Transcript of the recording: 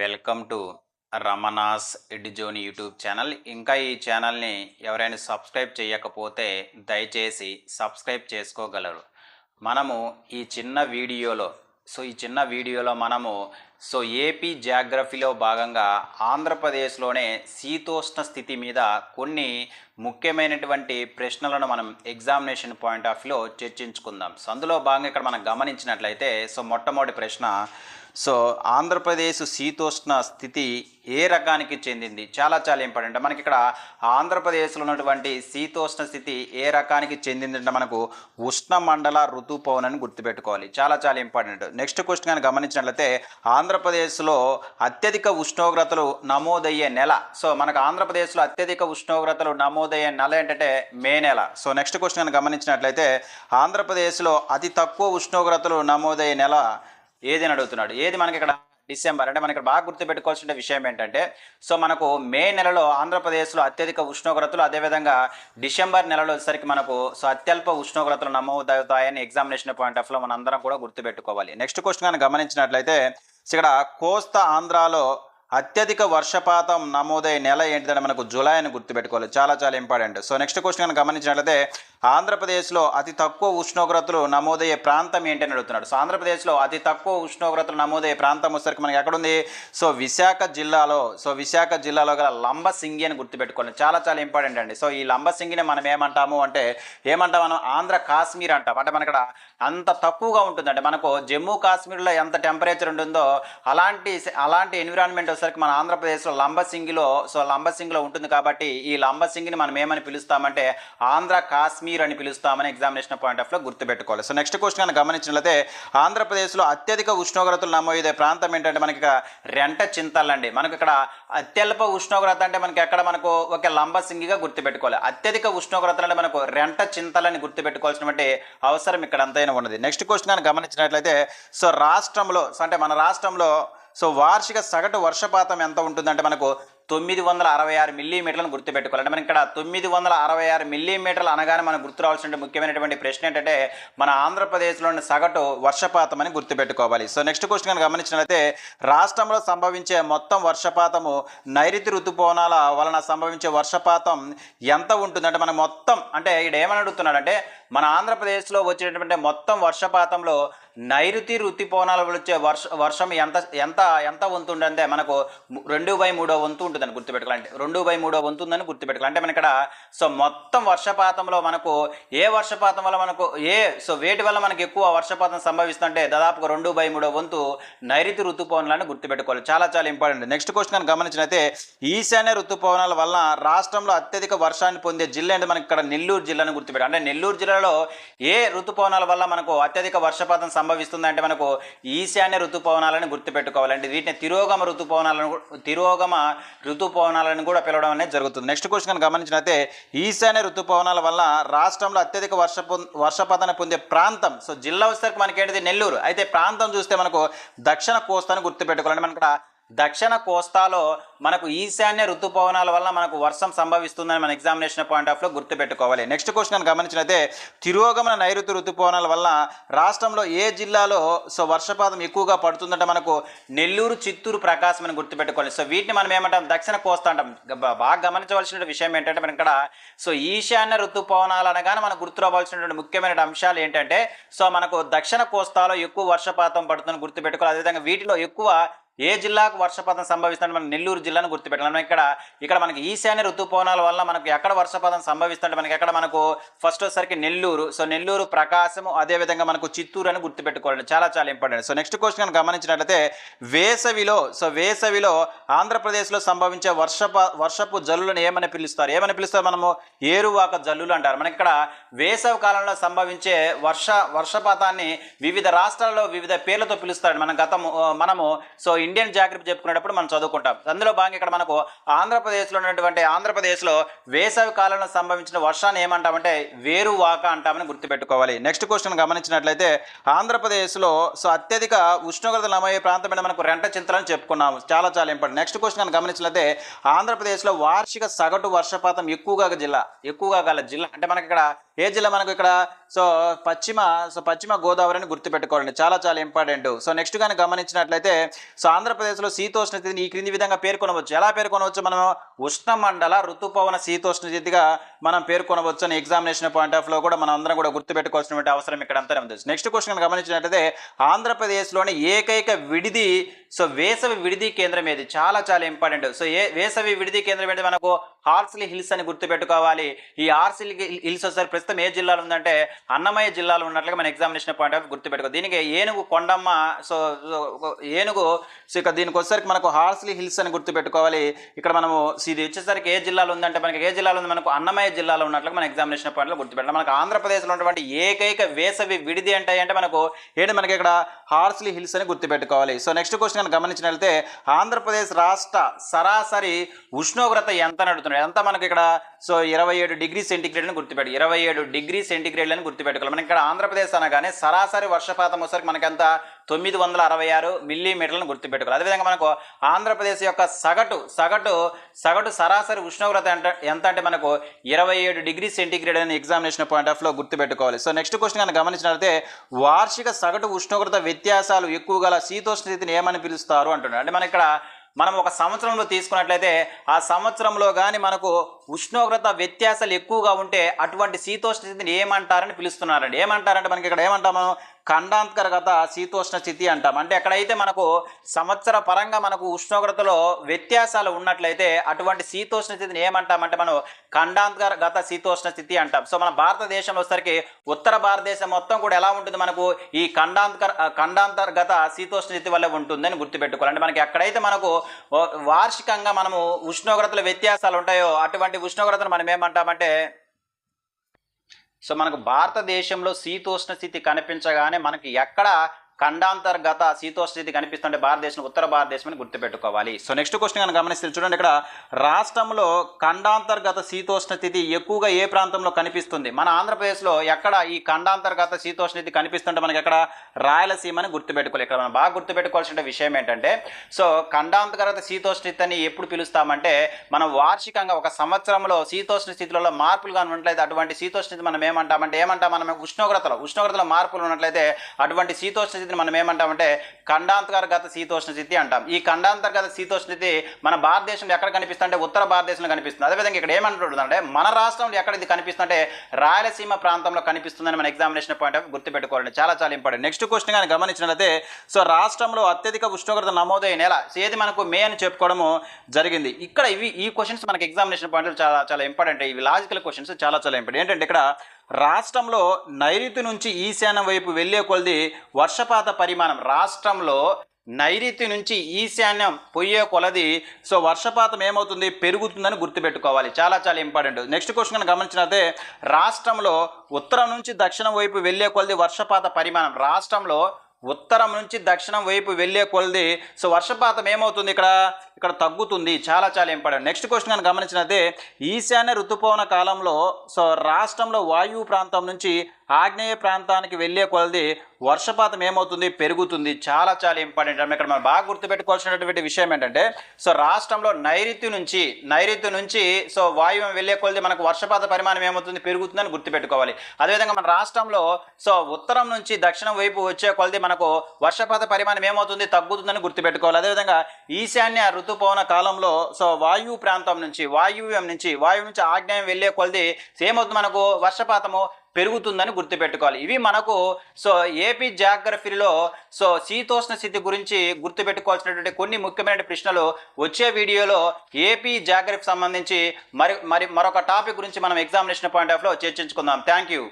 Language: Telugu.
Welcome to Ramana's Edzone YouTube channel. ఇంకా ఈ ఛానల్ని ఎవరైనా సబ్స్క్రైబ్ చేయకపోతే దయచేసి సబ్స్క్రైబ్ చేసుకోగలరు. మనము ఈ చిన్న వీడియోలో సో ఈ చిన్న వీడియోలో మనము సో ఏపీ జాగ్రఫీలో భాగంగా ఆంధ్రప్రదేశ్లోనే శీతోష్ణ స్థితి మీద కొన్ని ముఖ్యమైనటువంటి ప్రశ్నలను మనం ఎగ్జామినేషన్ పాయింట్ ఆఫ్ వ్యూలో చర్చించుకుందాం. సో అందులో భాగంగా ఇక్కడ మనం గమనించినట్లయితే సో మొట్టమొదటి ప్రశ్న సో ఆంధ్రప్రదేశ్ శీతోష్ణ స్థితి ఏ రకానికి చెందింది? చాలా చాలా ఇంపార్టెంట్. మనకి ఇక్కడ ఆంధ్రప్రదేశ్లో ఉన్నటువంటి శీతోష్ణ స్థితి ఏ రకానికి చెందింది అంటే మనకు ఉష్ణమండల ఋతుపవన్ అని గుర్తుపెట్టుకోవాలి. చాలా చాలా ఇంపార్టెంట్. నెక్స్ట్ క్వశ్చన్ కానీ గమనించినట్లయితే ఆంధ్రప్రదేశ్లో అత్యధిక ఉష్ణోగ్రతలు నమోదయ్యే నెల. సో మనకు ఆంధ్రప్రదేశ్లో అత్యధిక ఉష్ణోగ్రతలు నమోదయ్యే నెల ఏంటంటే మే నెల. సో నెక్స్ట్ క్వశ్చన్ కానీ గమనించినట్లయితే ఆంధ్రప్రదేశ్లో అతి తక్కువ ఉష్ణోగ్రతలు నమోదయ్యే నెల ఏది అని అడుగుతున్నాడు. ఏది మనకి ఇక్కడ డిసెంబర్? అంటే మనకి బాగా గుర్తుపెట్టుకోవాల్సిన విషయం ఏంటంటే సో మనకు మే నెలలో ఆంధ్రప్రదేశ్లో అత్యధిక ఉష్ణోగ్రతలు అదేవిధంగా డిసెంబర్ నెలలో వచ్చేసరికి మనకు సో అత్యల్ప ఉష్ణోగ్రతలు నమోదవుతాయని ఎగ్జామినేషన్ పాయింట్ ఆఫ్లో మనందరం అందరం కూడా గుర్తుపెట్టుకోవాలి. నెక్స్ట్ క్వశ్చన్ కానీ గమనించినట్లయితే ఇక్కడ కోస్తా ఆంధ్రాలో అత్యధిక వర్షపాతం నమోదయ్యే నెల ఏంటిదని మనకు జూలై అని గుర్తుపెట్టుకోవాలి. చాలా చాలా ఇంపార్టెంట్. సో నెక్స్ట్ క్వశ్చన్ కనుక గమనించినట్లయితే ఆంధ్రప్రదేశ్లో అతి తక్కువ ఉష్ణోగ్రతలు నమోదయ్యే ప్రాంతం ఏంటని అడుగుతున్నాడు సో ఆంధ్రప్రదేశ్లో అతి తక్కువ ఉష్ణోగ్రతలు నమోదయ్యే ప్రాంతం వచ్చేసరికి మనకి ఎక్కడుంది? సో విశాఖ జిల్లాలో సో విశాఖ జిల్లాలో గల లంబసింగి అని గుర్తుపెట్టుకోవాలి చాలా చాలా ఇంపార్టెంట్ అండి. సో ఈ లంబసింగిని మనం ఏమంటాము అంటే ఏమంటాం మనం? ఆంధ్ర కాశ్మీర్ అంటాం. అంటే మన ఇక్కడ అంత తక్కువగా ఉంటుందండి. మనకు జమ్మూ కాశ్మీర్లో ఎంత టెంపరేచర్ ఉంటుందో అలాంటి అలాంటి ఎన్విరాన్మెంట్ వచ్చేసరికి మన ఆంధ్రప్రదేశ్లో లంబసింగిలో సో లంబసింగిలో ఉంటుంది కాబట్టి ఈ లంబసింగిని మనం ఏమని పిలుస్తామంటే ఆంధ్ర కాశ్మీర్ అని పిలుస్తామని ఎగ్జామినేషన్ పాయింట్ ఆఫ్లో గుర్తుపెట్టుకోవాలి. సో నెక్స్ట్ క్వశ్చన్ కనుక గమనించినట్లయితే ఆంధ్రప్రదేశ్లో అత్యధిక ఉష్ణోగ్రతలు నమోదే ప్రాంతం ఏంటంటే మనకి ఇక్కడ రెంట చింతలండి. మనకి ఇక్కడ అత్యల్ప ఉష్ణోగ్రత అంటే మనకి ఎక్కడ మనకు ఒక లంబసింగిగా గుర్తుపెట్టుకోవాలి. అత్యధిక ఉష్ణోగ్రతలు అంటే మనకు రెంట చింతలని గుర్తుపెట్టుకోవాల్సినటువంటి అవసరం ఇక్కడ అంతైనా ఉన్నది. నెక్స్ట్ క్వశ్చన్ కానీ గమనించినట్లయితే సో రాష్ట్రంలో సో అంటే మన రాష్ట్రంలో సో వార్షిక సగటు వర్షపాతం ఎంత ఉంటుందంటే మనకు తొమ్మిది వందల అరవై ఆరు మిల్లీమీటర్లను గుర్తుపెట్టుకోవాలి. అంటే మనం ఇక్కడ తొమ్మిది వందల అరవై ఆరు మిల్లీమీటర్లు అనగానే మనకు గుర్తు రావాల్సిన ముఖ్యమైనటువంటి ప్రశ్న ఏంటంటే మన ఆంధ్రప్రదేశ్లోని సగటు వర్షపాతం అని గుర్తుపెట్టుకోవాలి. సో నెక్స్ట్ క్వశ్చన్ కనుక గమనించినట్లయితే రాష్ట్రంలో సంభవించే మొత్తం వర్షపాతము నైరుతి ఋతుపవనాల వలన సంభవించే వర్షపాతం ఎంత ఉంటుందంటే మనం మొత్తం అంటే ఇక్కడ ఏమని అడుగుతున్నాడంటే మన ఆంధ్రప్రదేశ్లో వచ్చేటటువంటి మొత్తం వర్షపాతంలో నైరుతి రుతుపవనాలు వచ్చే వర్ష వర్షం ఎంత ఎంత ఎంత వంతు ఉందంటే మనకు రెండు బై మూడో వంతు ఉంటుందని గుర్తుపెట్టుకోవాలంటే రెండు బై మూడో వంతు ఉందని గుర్తుపెట్టుకోవాలి. అంటే మన ఇక్కడ సో మొత్తం వర్షపాతంలో మనకు ఏ వర్షపాతం వల్ల మనకు ఏ సో వేటి వల్ల మనకు ఎక్కువ వర్షపాతం సంభవిస్తుంటే దాదాపుగా రెండు బై మూడో వంతు నైరుతి ఋతుపవనాలను గుర్తుపెట్టుకోవాలి. చాలా చాలా ఇంపార్టెంట్. నెక్స్ట్ క్వశ్చన్ కనుక గమనించినైతే ఈశాన్య ఋతుపవనాల వల్ల రాష్ట్రంలో అత్యధిక వర్షాన్ని పొందే జిల్లా అంటే మనకి ఇక్కడ నెల్లూరు జిల్లాను గుర్తుపెట్టాలి అంటే నెల్లూరు జిల్లాలో ఏ ఋతుపవనాల వల్ల మనకు అత్యధిక వర్షపాతం సంభవిస్తుంది సంభవిస్తుందంటే మనకు ఈశాన్య ఋతుపవనాలను గుర్తుపెట్టుకోవాలంటే వీటిని తిరోగమ ఋతుపవనాలను తిరోగమ ఋతుపవనాలను కూడా పిలవడం అనేది జరుగుతుంది. నెక్స్ట్ క్వశ్చన్ గమనించినైతే ఈశాన్య ఋతుపవనాల వల్ల రాష్ట్రంలో అత్యధిక వర్ష వర్షపాతన పొందే ప్రాంతం సో జిల్లా వచ్చేసరికి మనకి ఏంటిది నెల్లూరు. అయితే ప్రాంతం చూస్తే మనకు దక్షిణ కోస్తాను గుర్తుపెట్టుకోవాలంటే మనకు మనకి దక్షిణ కోస్తాలో మనకు ఈశాన్య ఋతుపవనాల వల్ల మనకు వర్షం సంభవిస్తుందని మన ఎగ్జామినేషన్ పాయింట్ ఆఫ్లో గుర్తుపెట్టుకోవాలి. నెక్స్ట్ క్వశ్చన్ గమనించినైతే తిరోగమన నైరుతి ఋతుపవనాల వల్ల రాష్ట్రంలో ఏ జిల్లాలో సో వర్షపాతం ఎక్కువగా పడుతుందంటే మనకు నెల్లూరు చిత్తూరు ప్రకాశం అని గుర్తుపెట్టుకోవాలి. సో వీటిని మనం ఏమంటాం? దక్షిణ కోస్తా అంటాం. బాగా గమనించవలసిన విషయం ఏంటంటే మనం ఇక్కడ సో ఈశాన్య ఋతుపవనాలు అనగానే మనకు గుర్తురావాల్సినటువంటి ముఖ్యమైన అంశాలు ఏంటంటే సో మనకు దక్షిణ కోస్తాలో ఎక్కువ వర్షపాతం పడుతుందని గుర్తుపెట్టుకోవాలి. అదేవిధంగా వీటిలో ఎక్కువ ఏ జిల్లాకు వర్షపాతం సంభవిస్తుంటే మనం నెల్లూరు జిల్లాను గుర్తుపెట్టాలి. మనం ఇక్కడ ఇక్కడ మనకి ఈశాన్య ఋతుపవనాల వల్ల మనకు ఎక్కడ వర్షపాతం సంభవిస్తుంటే మనకి ఎక్కడ మనకు ఫస్ట్ వచ్చేసరికి నెల్లూరు. సో నెల్లూరు ప్రకాశము అదేవిధంగా మనకు చిత్తూరు అని గుర్తుపెట్టుకోవాలి చాలా చాలా ఇంపార్టెంట్. సో నెక్స్ట్ క్వశ్చన్ కనుక గమనించినట్లయితే వేసవిలో సో వేసవిలో ఆంధ్రప్రదేశ్లో సంభవించే వర్షప వర్షపు జల్లులను ఏమని పిలుస్తారు? ఏమని పిలుస్తారు మనము? ఏరువాక జల్లులు అంటారు. మనకి ఇక్కడ వేసవి కాలంలో సంభవించే వర్ష వర్షపాతాన్ని వివిధ రాష్ట్రాల్లో వివిధ పేర్లతో పిలుస్తారు మన గతము మనము సో ఇండియన్ జాగ్రఫీ చెప్పుకునేటప్పుడు మనం చదువుకుంటాం. అందులో భాగంగా ఇక్కడ మనకు ఆంధ్రప్రదేశ్లో ఉన్నటువంటి ఆంధ్రప్రదేశ్లో వేసవి కాలంలో సంభవించిన వర్షాన్ని ఏమంటామంటే వేరువాక అంటామని గుర్తుపెట్టుకోవాలి. నెక్స్ట్ క్వశ్చన్ గమనించినట్లయితే ఆంధ్రప్రదేశ్లో సో అత్యధిక ఉష్ణోగ్రతలు నమోదయ్యే ప్రాంతం మీద మనకు రెంట చింతలని చెప్పుకున్నాము. చాలా చాలా ఇంపార్టెంట్. నెక్స్ట్ క్వశ్చన్ కనుక గమనించినట్లయితే ఆంధ్రప్రదేశ్లో వార్షిక సగటు వర్షపాతం ఎక్కువగా జిల్లా ఎక్కువగా గల జిల్లా. అంటే మనకి ఇక్కడ ఏ జిల్లా మనకు ఇక్కడ? సో పశ్చిమ సో పశ్చిమ గోదావరిని గుర్తుపెట్టుకోవాలండి. చాలా చాలా ఇంపార్టెంట్. సో నెక్స్ట్ కానీ గమనించినట్లయితే సో ఆంధ్రప్రదేశ్లో శీతోష్ణ ఈ క్రింది విధంగా పేర్కొనవచ్చు. ఎలా పేర్కొనవచ్చు? మనం ఉష్ణమండల ఋతుపవన శీతోష్ణ స్థితిగా మనం పేర్కొనవచ్చు అని ఎగ్జామినేషన్ పాయింట్ ఆఫ్లో కూడా మనం అందరం కూడా గుర్తుపెట్టుకోవాల్సినటువంటి అవసరం ఇక్కడ అంతా ఉంది. నెక్స్ట్ క్వశ్చన్ గమనించినట్లయితే ఆంధ్రప్రదేశ్లోని ఏకైక విడిది సో వేసవి విడిది కేంద్రం ఏది? చాలా చాలా ఇంపార్టెంట్. సో ఏ వేసవి విడిది కేంద్రం ఏంటి మనకు హార్స్లీ హిల్స్ అని గుర్తుపెట్టుకోవాలి. ఈ హార్స్లీ హిల్స్ వచ్చేసరికి ప్రస్తుతం ఏ జిల్లాలో ఉందంటే అన్నమయ్య జిల్లాలో ఉన్నట్లుగా మన ఎగ్జామినేషన్ పాయింట్ ఆఫ్ గుర్తుపెట్టుకో. దీనికి ఏనుగు కొండమ్మ సో ఏనుగు సో ఇక దీనికి వచ్చేసరికి మనకు హార్స్లీ హిల్స్ అని గుర్తుపెట్టుకోవాలి. ఇక్కడ మనము ఇది వచ్చేసరికి ఏ జిల్లాలో ఉందంటే మనకి ఏ జిల్లాలో ఉంది? మనకు అన్నమయ్య జిల్లాలో ఉన్నట్లుగా మన ఎగ్జామినేషన్ పాయింట్లో గుర్తుపెట్టాలి. మనకు ఆంధ్రప్రదేశ్లో ఉన్నటువంటి ఏకైక వేసవి విడిది అంటే అంటే మనకు ఏంటి మనకి ఇక్కడ హార్స్లీ హిల్స్ అని గుర్తుపెట్టుకోవాలి. సో నెక్స్ట్ క్వశ్చన్ కనుక గమనించినట్లయితే ఆంధ్రప్రదేశ్ రాష్ట్ర సరాసరి ఉష్ణోగ్రత ఎంత అని ఎంత మనకి ఇక్కడ సో ఇరవై ఏడు డిగ్రీ సెంటిగ్రేడ్ అని గుర్తుపెట్టు. ఇరవై ఏడు డిగ్రీ సెంటీగ్రేడ్ అని గుర్తుపెట్టుకోవాలి. మనం ఇక్కడ ఆంధ్రప్రదేశ్ అనగానే సరాసరి వర్షపాతం వచ్చరికి మనకంత? తొమ్మిది వందల అరవై ఆరు మిల్లీమీటర్లను గుర్తుపెట్టుకోవాలి. అదేవిధంగా మనకు ఆంధ్రప్రదేశ్ యొక్క సగటు సగటు సగటు సరాసరి ఉష్ణోగ్రత ఎంత ఎంత అంటే మనకు ఇరవై ఏడు డిగ్రీ సెంటీగ్రేడ్ అని ఎగ్జామినేషన్ పాయింట్ ఆఫ్లో గుర్తుపెట్టుకోవాలి. సో నెక్స్ట్ క్వశ్చన్ కనుక గమనించినట్లయితే వార్షిక సగటు ఉష్ణోగ్రత వ్యత్యాసాలు ఎక్కువ గల శీతోష్ణ స్థితిని ఏమని పిలుస్తారు అంటున్నారు అంటే మన ఇక్కడ మనం ఒక సంవత్సరంలో తీసుకున్నట్లయితే ఆ సంవత్సరంలో కానీ మనకు ఉష్ణోగ్రత వ్యత్యాసాలు ఎక్కువగా ఉంటే అటువంటి శీతోష్ణ స్థితిని ఏమంటారని పిలుస్తున్నారండి. ఏమంటారంటే మనకి ఇక్కడ ఏమంటాము ఖండాంతర్గత శీతోష్ణ స్థితి అంటాం. అంటే ఎక్కడైతే మనకు సంవత్సర పరంగా మనకు ఉష్ణోగ్రతలో వ్యత్యాసాలు ఉన్నట్లయితే అటువంటి శీతోష్ణ స్థితిని ఏమంటామంటే మనం ఖండాంతర్గత శీతోష్ణ స్థితి అంటాం. సో మన భారతదేశంలో వచ్చేసరికి ఉత్తర భారతదేశం మొత్తం కూడా ఎలా ఉంటుంది మనకు? ఈ ఖండాంతర ఖండాంతర్గత శీతోష్ణ స్థితి వల్ల ఉంటుందని గుర్తుపెట్టుకోవాలి. అంటే మనకి ఎక్కడైతే మనకు వార్షికంగా మనము ఉష్ణోగ్రతల వ్యత్యాసాలు ఉంటాయో అటువంటి ఉష్ణోగ్రతను మనం ఏమంటామంటే సో మనకు భారతదేశంలో శీతోష్ణ స్థితి కనిపించగానే మనకి ఎక్కడ ఖండాంతర్గత శీతోష్ణస్థితి కనిపిస్తుంటే భారతదేశం ఉత్తర భారతదేశం అని గుర్తుపెట్టుకోవాలి. సో నెక్స్ట్ క్వశ్చన్ కనుక గమనిస్తే చూడండి ఇక్కడ రాష్ట్రంలో ఖండాంతర్గత శీతోష్ణస్థితి ఎక్కువగా ఏ ప్రాంతంలో కనిపిస్తుంది? మన ఆంధ్రప్రదేశ్లో ఎక్కడ ఈ ఖండాంతర్గత శీతోష్ణస్థితి కనిపిస్తుంటే మనకి ఎక్కడ రాయలసీమని గుర్తుపెట్టుకోవాలి. ఇక్కడ మనం బాగా గుర్తుపెట్టుకోవాల్సిన విషయం ఏంటంటే సో ఖండాంతర్గత శీతోష్ణస్థితి అని ఎప్పుడు పిలుస్తామంటే మనం వార్షికంగా ఒక సంవత్సరంలో శీతోష్ణ స్థితిలో మార్పులు కానీ ఉన్నట్లయితే అటువంటి శీతోష్ణ మనం ఏమంటామంటే ఏమంటాం? మనం ఉష్ణోగ్రతలో ఉష్ణోగ్రతలో మార్పులు ఉన్నట్లయితే అటువంటి శీతోష్ణ స్థితిని మనం ఏమంటామంటే ఖండాంతర్గత శీతోష్ణ స్థితి అంటాం. ఈ ఖండాంతర్గత శీతోష్ణ స్థితి మన భారతదేశంలో ఎక్కడ కనిపిస్తుంది అంటే ఉత్తర భారతదేశంలో కనిపిస్తుంది. అదేవిధంగా ఇక్కడ ఏమంటుందంటే మన రాష్ట్రంలో ఎక్కడ ఇది కనిపిస్తుందంటే రాయలసీమ ప్రాంతంలో కనిపిస్తుందని మన ఎగ్జామినేషన్ పాయింట్ ఆఫ్ గుర్తుపెట్టుకోవాలండి. చాలా చాలా ఇంపార్టెంట్ నెక్స్ట్ క్వశ్చన్ కానీ గమనించినట్లయితే సో రాష్ట్రంలో అత్యధిక ఉష్ణోగ్రత నమోదైన నెల ఏది మనకు మే అని చెప్పుకోవడము జరిగింది. ఇక్కడ ఇవి ఈ క్వశ్చన్స్ మనకి ఎగ్జామినేషన్ పాయింట్ చాలా చాలా ఇంపార్టెంట్ ఇవి లాజికల్ క్వశ్చన్స్ చాలా చాలా ఇంపార్టెంట్ ఏంటంటే ఇక్కడ రాష్ట్రంలో నైరుతి నుంచి ఈశాన్యం వైపు వెళ్ళే కొలది వర్షపాత పరిమాణం. రాష్ట్రంలో నైరుతి నుంచి ఈశాన్యం పొయ్యే కొలది సో వర్షపాతం ఏమవుతుంది? పెరుగుతుందని గుర్తుపెట్టుకోవాలి. చాలా చాలా ఇంపార్టెంట్. నెక్స్ట్ క్వశ్చన్ గమనించినట్లయితే రాష్ట్రంలో ఉత్తరం నుంచి దక్షిణం వైపు వెళ్ళే కొలది వర్షపాత పరిమాణం. రాష్ట్రంలో ఉత్తరం నుంచి దక్షిణం వైపు వెళ్ళే కొలది. సో వర్షపాతం ఏమవుతుంది ఇక్కడ? ఇక్కడ తగ్గుతుంది. చాలా చాలా ఇంపార్టెంట్. నెక్స్ట్ క్వశ్చన్ కానీ గమనించినది ఈశాన్య ఋతుపవన కాలంలో సో రాష్ట్రంలో వాయువు ప్రాంతం నుంచి ఆగ్నేయ ప్రాంతానికి వెళ్ళే కొలది వర్షపాతం ఏమవుతుంది? పెరుగుతుంది. చాలా చాలా ఇంపార్టెంట్. ఇక్కడ మనం బాగా గుర్తుపెట్టుకోవాల్సినటువంటి విషయం ఏంటంటే సో రాష్ట్రంలో నైరుతి నుంచి నైరుతి నుంచి సో వాయువ్యం వెళ్ళే కొలది మనకు వర్షపాత పరిమాణం ఏమవుతుంది? పెరుగుతుందని గుర్తుపెట్టుకోవాలి. అదేవిధంగా మన రాష్ట్రంలో సో ఉత్తరం నుంచి దక్షిణం వైపు వచ్చే కొలది మనకు వర్షపాత పరిమాణం ఏమవుతుంది? తగ్గుతుందని గుర్తుపెట్టుకోవాలి. అదేవిధంగా ఈశాన్య ఋతుపవన కాలంలో సో వాయువు ప్రాంతం నుంచి వాయువ్యం నుంచి వాయువు నుంచి ఆగ్నేయం వెళ్ళే కొలది ఏమవుతుంది మనకు వర్షపాతము. పెరుగుతుందని గుర్తుపెట్టుకోవాలి. ఇవి మనకు సో ఏపీ జాగ్రఫీలో సో శీతోష్ణ స్థితి గురించి గుర్తుపెట్టుకోవాల్సినటువంటి కొన్ని ముఖ్యమైన ప్రశ్నలు వచ్చే వీడియోలో ఏపీ జాగ్రఫీ సంబంధించి మరి మరి మరొక టాపిక్ గురించి మనం ఎగ్జామినేషన్ పాయింట్ ఆఫ్లో చర్చించుకుందాం. Thank you.